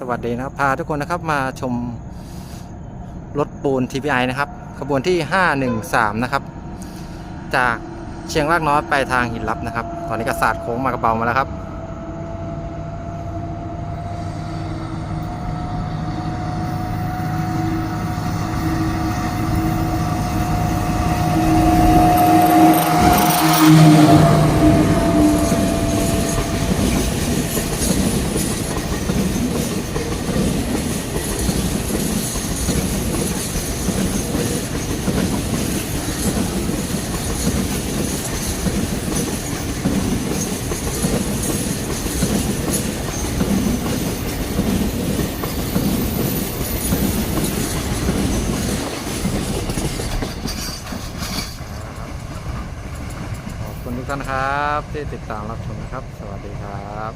สวัสดีนะครับพาทุกคนนะครับมาชมรถปูน TPI นะครับ ขบวนที่ 513 นะครับ จากเชียงรากน้อยไปทางหินลับนะครับ ตอนนี้ก็สาดโค้งมากระเบามาแล้วครับขอ คุณทุกท่านครับ ที่ติดตามรับชมนะครับ สวัสดีครับ